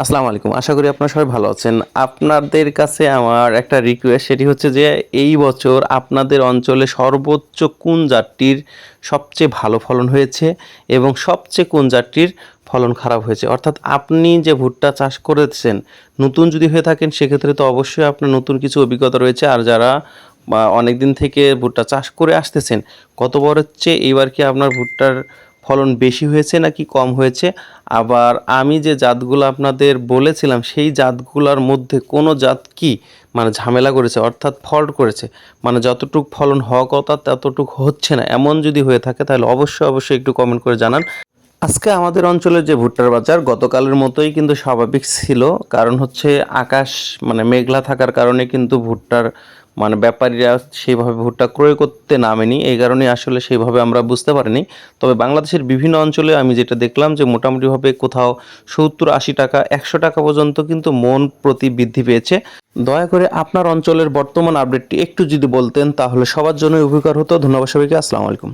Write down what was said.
আসসালামু আলাইকুম। আশা করি আপনারা সবাই ভালো আছেন। আপনাদের কাছে আমার একটা রিকোয়েস্ট সেটি হচ্ছে যে এই বছর আপনাদের অঞ্চলে সর্বোচ্চ কোন জাতটির সবচেয়ে ভালো ফলন হয়েছে এবং সবচেয়ে কোন জাতটির ফলন খারাপ হয়েছে? অর্থাৎ আপনি যে ভুট্টা চাষ করেছেন, নতুন যদি হয়ে থাকেন, সেক্ষেত্রে তো অবশ্যই আপনার নতুন কিছু অভিজ্ঞতা রয়েছে। আর যারা অনেক দিন থেকে ভুট্টা চাষ করে আসতেছেন, কত বড় হচ্ছে? এইবার কি আপনার ভুট্টার ফলন বেশি হয়েছে নাকি কম হয়েছে? আবার আমি যে জাতগুলো আপনাদের বলেছিলাম, সেই জাতগুলোর মধ্যে কোনো জাত কি মানে ঝামেলা করেছে, অর্থাৎ ফল্ট করেছে? মানে যতটুক ফলন হওয়া কথা, ততটুক হচ্ছে না। এমন যদি হয়ে থাকে, তাহলে অবশ্যই অবশ্যই একটু কমেন্ট করে জানান। আজকে আমাদের অঞ্চলের যে ভুট্টার বাজার গতকালের মতোই কিন্তু স্বাভাবিক ছিল। কারণ হচ্ছে আকাশ মানে মেঘলা থাকার কারণে কিন্তু ভুট্টার মানে ব্যাপারীরা সেইভাবে ভুট্টা ক্রয় করতে নামেনি। এই কারণে আসলে সেইভাবে আমরা বুঝতে পারিনি। তবে বাংলাদেশের বিভিন্ন অঞ্চলে আমি যেটা দেখলাম যে মোটামুটিভাবে কোথাও সত্তর আশি টাকা, একশো টাকা পর্যন্ত কিন্তু মন প্রতি বৃদ্ধি পেয়েছে। দয়া করে আপনার অঞ্চলের বর্তমান আপডেটটি একটু যদি বলতেন তাহলে সবার জন্য উপকার হতো। ধন্যবাদ সবাইকে। আসসালামু আলাইকুম।